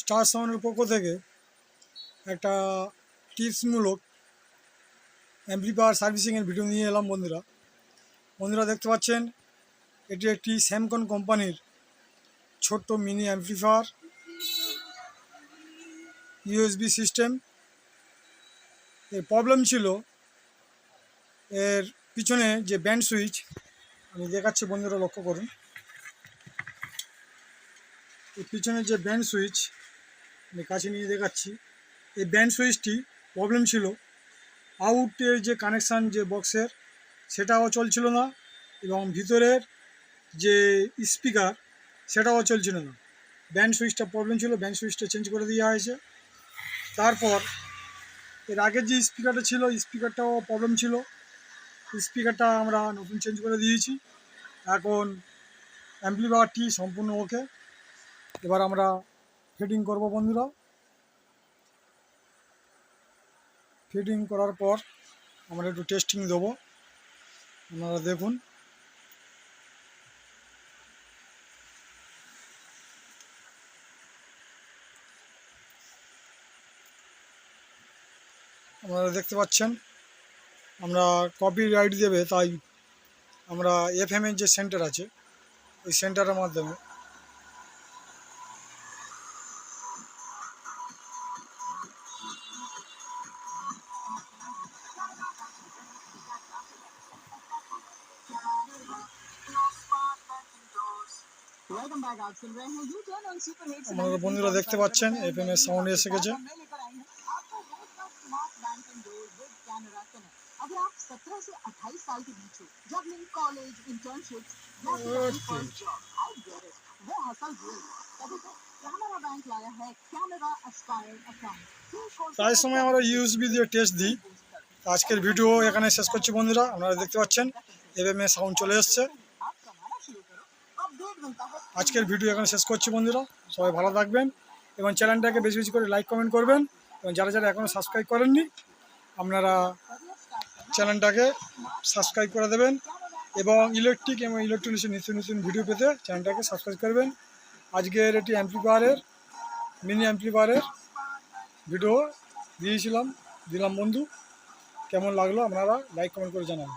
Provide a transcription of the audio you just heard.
Star সাউন্ডের পক্ষ থেকে একটা টিপসমূলক অ্যাম্পলিফায়ার সার্ভিসিংয়ের ভিডিও নিয়ে এলাম বন্ধুরা। বন্ধুরা দেখতে পাচ্ছেন, এটি একটি স্যামকন কোম্পানির ছোট্ট মিনি অ্যাম্পলিফায়ার, ইউএসবি সিস্টেম। এর প্রবলেম ছিল, এর পিছনে যে ব্যান্ড সুইচ, আমি দেখাচ্ছি বন্ধুরা লক্ষ্য করুন। পিছনে যে ব্যান্ড সুইচ আমি কাছে নিয়ে দেখাচ্ছি। এই ব্যান্ড সুইচটি প্রবলেম ছিল। আউটের যে কানেকশান যে বক্সের সেটাও চলছিল না এবং ভিতরের যে স্পিকার সেটাও চলছিল না। ব্যান্ড সুইচটা প্রবলেম ছিল ব্যান্ড সুইচটা চেঞ্জ করে দেওয়া হয়েছে। তারপর এর আগের যে স্পিকারটা ছিল স্পিকারটাও প্রবলেম ছিল। স্পিকারটা আমরা নতুন চেঞ্জ করে দিয়েছি। এখন অ্যাম্পলিফায়ারটি সম্পূর্ণ ওকে এবার আমরা ফিটিং করব বন্ধুরা। ফিটিং করার পর আমরা একটু টেস্টিং দেবো। আপনারা দেখুন। আপনারা দেখতে পাচ্ছেন, আমরা কপি রাইট দেবে, তাই আমরা এফএমের যে সেন্টার আছে, ওই সেন্টারের মাধ্যমে আপনারা বন্ধুরা দেখতে পাচ্ছেন এফএম এর সাউন্ড এসে গেছে मैं लेकर आई हूं आपको बहुत का smart banking door with Canara connect अगर आप 17 से 28 साल के बीच हो जब मेरी कॉलेज इंटर्नशिप या फिर अपनी first job I get it वो हसल रियल तभी तो कैनरा बैंक लाया है कैनरा एस्पायर अकाउंट প্রায় সময় আমরা ইউএসবি দিয়ে টেস্ট দিই আজকের ভিডিও এখানে শেষ করছি বন্ধুরা আপনারা দেখতে পাচ্ছেন এফএম এর সাউন্ড চলে এসছে আজকের ভিডিও এখানে শেষ করছি বন্ধুরা। সবাই ভালো থাকবেন এবং চ্যানেলটাকে বেশি বেশি করে লাইক, কমেন্ট করবেন এবং যারা যারা এখনও সাবস্ক্রাইব করেননি, আপনারা চ্যানেলটাকে সাবস্ক্রাইব করে দেবেন এবং ইলেকট্রিক এবং ইলেকট্রনিক্সের নিত্য নতুন ভিডিও পেতে চ্যানেলটাকে সাবস্ক্রাইব করবেন। আজকের এটি অ্যাম্পলিফায়ারের, মিনি অ্যাম্পলিফায়ারের ভিডিও দিয়েছিলাম, দিলাম বন্ধু। কেমন লাগল আপনারা লাইক, কমেন্ট করে জানাবেন।